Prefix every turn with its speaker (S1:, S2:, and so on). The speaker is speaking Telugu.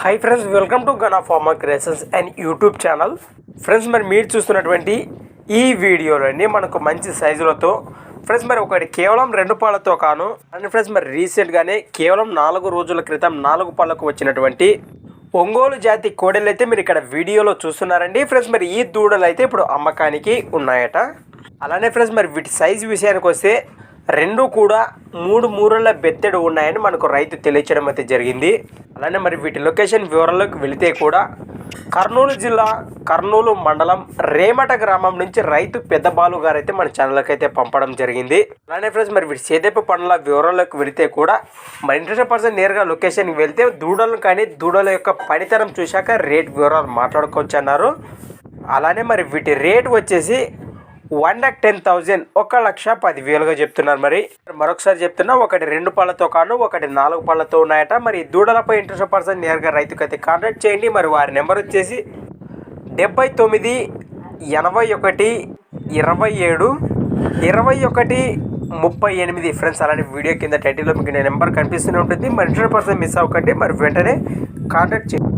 S1: Hi friends welcome to Gana pharma creations and YouTube channel friends మరి మీరు చూస్తున్నటువంటి ఈ వీడియోలోని మనకు మంచి సైజులతో ఫ్రెండ్స్ మరి ఒకటి కేవలం రెండు పాలతో కాను అండ్ ఫ్రెండ్స్ మరి రీసెంట్గానే కేవలం నాలుగు రోజుల క్రితం నాలుగు పాలకు వచ్చినటువంటి ఒంగోలు జాతి కోడలు అయితే మీరు ఇక్కడ వీడియోలో చూస్తున్నారండి. ఫ్రెండ్స్ మరి ఈ దూడలు అయితే ఇప్పుడు అమ్మకానికి ఉన్నాయట. అలానే ఫ్రెండ్స్ మరి వీటి సైజు విషయానికి వస్తే రెండు కూడా మూడు మూరల బెత్తెడు ఉన్నాయని మనకు రైతు తెలియచడం అయితే జరిగింది. అలానే మరి వీటి లొకేషన్ వివరాల్లోకి వెళితే కూడా కర్నూలు జిల్లా కర్నూలు మండలం రేమట గ్రామం నుంచి రైతు పెద్ద బాలు గారు అయితే మన ఛానల్కి అయితే పంపడం జరిగింది. అలానే ఫ్రెండ్స్ మరి వీటి సేదెప్ప పనుల వివరాల్లోకి వెళితే కూడా మరి ఇంట్రెస్ట్ పర్సన్ నేరుగా లొకేషన్కి వెళ్తే దూడలను కానీ దూడల యొక్క పనితనం చూశాక రేట్ వివరాలు మాట్లాడుకోవచ్చు అన్నారు అలానే మరి వీటి రేట్ వచ్చేసి వన్ ల్యాక్ టెన్ థౌజండ్ ఒక లక్ష పదివేలుగా చెప్తున్నారు మరి. మరొకసారి చెప్తున్నా ఒకటి రెండు పళ్ళతో కాను ఒకటి నాలుగు పళ్ళతో ఉన్నాయట. మరి దూడలపై ఇంట్రెస్ట్ పర్సన్ నేరుగా రైతుకి అయితే కాంటాక్ట్ చేయండి. మరి వారి నెంబర్ వచ్చేసి డెబ్బై తొమ్మిది ఎనభై ఒకటి ఇరవై ఏడు ఇరవై ఒకటి ముప్పై ఎనిమిది. ఫ్రెండ్స్ అలానే వీడియో కింద టైటిల్లో మీకు నెంబర్ కనిపిస్తూనే ఉంటుంది. మరి ఇంట్రెస్ట్ పర్సన్ మిస్ అవ్వకండి. మరి వెంటనే కాంటాక్ట్ చేయండి.